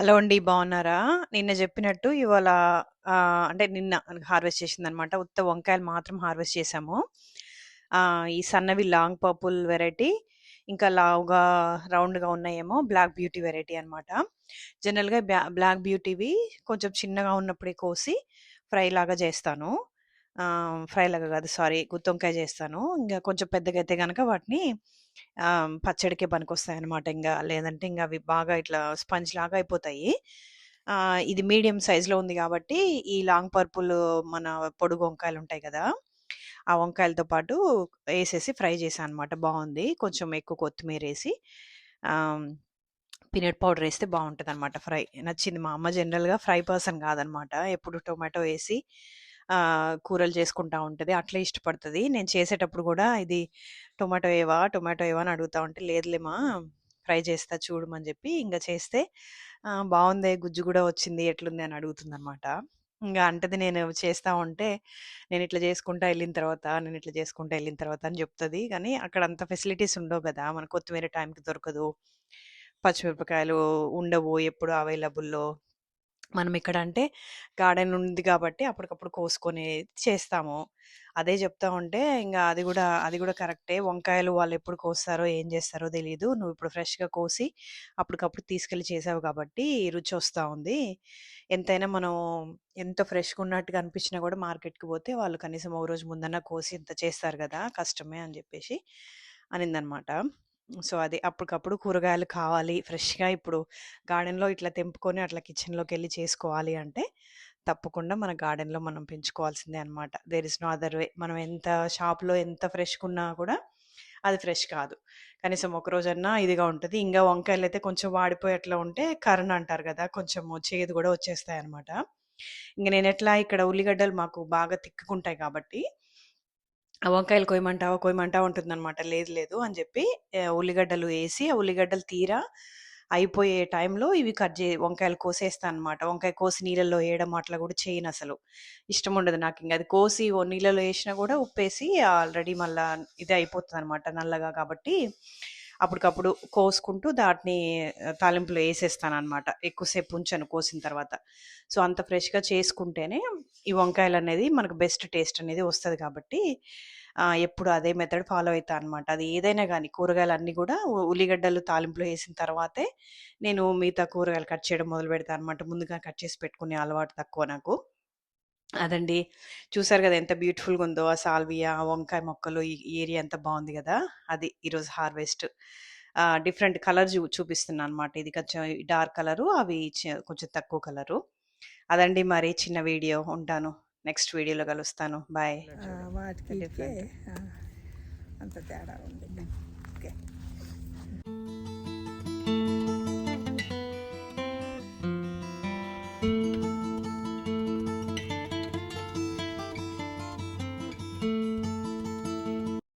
Hello అండి. బాగున్నారా? నిన్న జెప్పినట్టు ఇవాళ ఆహ్, అంటే నిన్న హార్వెస్ట్ చేసిందనమాట. ఉత్త వంకాయలు మాత్రం హార్వెస్ట్ చేశాము. ఆహ్, ఈ సన్నవి లాంగ్ పర్పుల్ వెరైటీ, ఇంకా లావుగా రౌండ్‌గా ఉన్నాయేమో బ్లాక్ బ్యూటీ వెరైటీ అనమాట. జనరల్‌గా బ్యా బ్లాక్ బ్యూటీవి కొంచెం చిన్నగా ఉన్నప్పుడే కోసి ఫ్రై లాగా జేస్తాను. ఆహ్, ఫ్రై లాగా గాదు సారీ గుత్తొంకాయ జేస్తాను. ఇంగా కొంచెం పెద్దగైతే గనక వాటిని పచ్చడికే పనికొస్తాయి అనమాట ఇంకా లేదంటే ఇంకా అవి బాగా ఇట్లా స్పంజ్ లాగా అయిపోతాయి. ఇది మీడియం సైజులో ఉంది కాబట్టి ఈ లాంగ్ పర్పుల్ మన పొడుగు వంకాయలుంటాయి కదా ఆ వంకాయలతో పాటు వేసేసి ఫ్రై చేశాను అనమాట. బాగుంది కొంచెం ఎక్కువ కొత్తిమీర వేసి పీనట్ పౌడర్ వేస్తే బాగుంటుంది అనమాట ఫ్రై. నచ్చింది. మా అమ్మ జనరల్‌గా ఫ్రై పర్సన్ కాదనమాట ఎప్పుడు టొమాటో వేసి కూరలు చేసుకుంటా ఉంటుంది అట్లే ఇష్టపడుతుంది నేను చేసేటప్పుడు కూడా ఇది టొమాటో ఏవా టొమాటో ఏవా అని అడుగుతా ఉంటే, లేదులేమా ఫ్రై చేస్తా చూడమని చెప్పి ఇంకా చేస్తే బాగుంది గుజ్జు కూడా వచ్చింది. ఎట్లుంది? అని అడుగుతుందనమాట. ఇంకా అంటది నేను చేస్తా ఉంటే, నేను ఇట్లా చేసుకుంటా వెళ్ళిన తర్వాత, నేను ఇట్లా చేసుకుంటా వెళ్ళిన తర్వాత అని చెప్తుంది కానీ అక్కడ అంత ఫెసిలిటీస్ ఉండవు కదా మన కొత్తిమీర టైంకి దొరకదు. పచ్చిమిరపకాయలు ఉండవు ఎప్పుడు అవైలబుల్‌లో. మనం ఇక్కడ అంటే గార్డెన్ ఉంది కాబట్టి అప్పటికప్పుడు కోసుకొని చేస్తాము. అదే చెప్తా ఉంటే ఇంకా అది కూడా అది కూడా కరెక్టే. వంకాయలు వాళ్ళు ఎప్పుడు కోస్తారో, ఏం చేస్తారో తెలియదు నువ్వు ఇప్పుడు ఫ్రెష్‌గా కోసి అప్పటికప్పుడు తీసుకెళ్ళి చేసావు కాబట్టి రుచి వస్తూ ఉంది. ఎంతైనా మనం ఎంత ఫ్రెష్‌గా ఉన్నట్టుగా అనిపించినా కూడా మార్కెట్‌కి పోతే వాళ్ళు కనీసం ఒక రోజు ముందన్నా కోసి ఇంత చేస్తారు కదా కష్టమే అని చెప్పేసి అనిందనమాట. సో, అది అప్పటికప్పుడు కూరగాయలు కావాలి ఫ్రెష్‌గా ఇప్పుడు గార్డెన్‌లో ఇట్లా తెంపుకొని అట్లా కిచెన్లోకి వెళ్ళి చేసుకోవాలి అంటే, తప్పకుండా మన గార్డెన్‌లో మనం పెంచుకోవాల్సిందే అనమాట. There is no other way. మనం ఎంత షాప్‌లో ఎంత ఫ్రెష్‌గున్నా కూడా అది ఫ్రెష్ కాదు. కనీసం ఒక రోజన్నా ఇదిగా ఇంకా వంకాయలు వంకాయలైతే కొంచెం వాడిపోయి అట్లా ఉంటే కర్ణ అంటారు కదా కొంచెము చేదు కూడా వచ్చేస్తాయి అనమాట ఇంక నేను ఎట్లా ఇక్కడ ఉల్లిగడ్డలు మాకు బాగా తిక్కుకుంటాయి కాబట్టి వంకాయలు కొయ్యమంటావా? ఉంటుంది అనమాట లేదు లేదు అని చెప్పి ఉల్లిగడ్డలు వేసి ఆ ఉల్లిగడ్డలు తీరా అయిపోయే టైంలో ఇవి కట్ చే వంకాయలు కోసేస్తా అనమాట. వంకాయ కోసి నీళ్ళల్లో వేయడం అట్లా కూడా చేయను అసలు ఇష్టం ఉండదు నాకు ఇంకా అది కోసి నీళ్ళలో వేసినా కూడా ఉప్పేసి ఆల్రెడీ మళ్ళీ ఇది అయిపోతుంది అనమాట నల్లగా కాబట్టి, అప్పటికప్పుడు కోసుకుంటూ దాటిని తాలింపులో వేసేస్తాను అనమాట ఎక్కువసేపు ఉంచను కోసిన తర్వాత. సో, అంత ఫ్రెష్‌గా చేసుకుంటేనే ఈ వంకాయలు అనేది మనకు బెస్ట్ టేస్ట్ అనేది వస్తుంది కాబట్టి ఎప్పుడు అదే మెథడ్ ఫాలో అవుతా అనమాట. అది ఏదైనా కానీ కూరగాయలు అన్నీ కూడా ఉల్లిగడ్డలు తాలింపులో వేసిన తర్వాతే నేను మిగతా కూరగాయలు కట్ చేయడం మొదలు పెడతా అనమాట. ముందుగా కట్ చేసి పెట్టుకునే అలవాటు తక్కువ నాకు. అదండి. చూసారు గదా! ఎంత బ్యూటిఫుల్‌గా ఉందో ఆ సాల్వియా, ఆ వంకాయ మొక్కలు ఈ ఏరియా అంతా బావుంది గదా! అది ఈరోజు హార్వెస్ట్. డిఫరెంట్ కలర్ జూ చూపిస్తున్నా అనమాట. ఇది కొంచెం డార్క్ కలరు, అవి చ కొంచెం తక్కువ కలరు. అదండి మరి చిన్న వీడియో. ఉంటాను. నెక్స్ట్ వీడియోలో కలుస్తాను. బాయ్. వాటికి అంత తేడా ఉంది ఓకే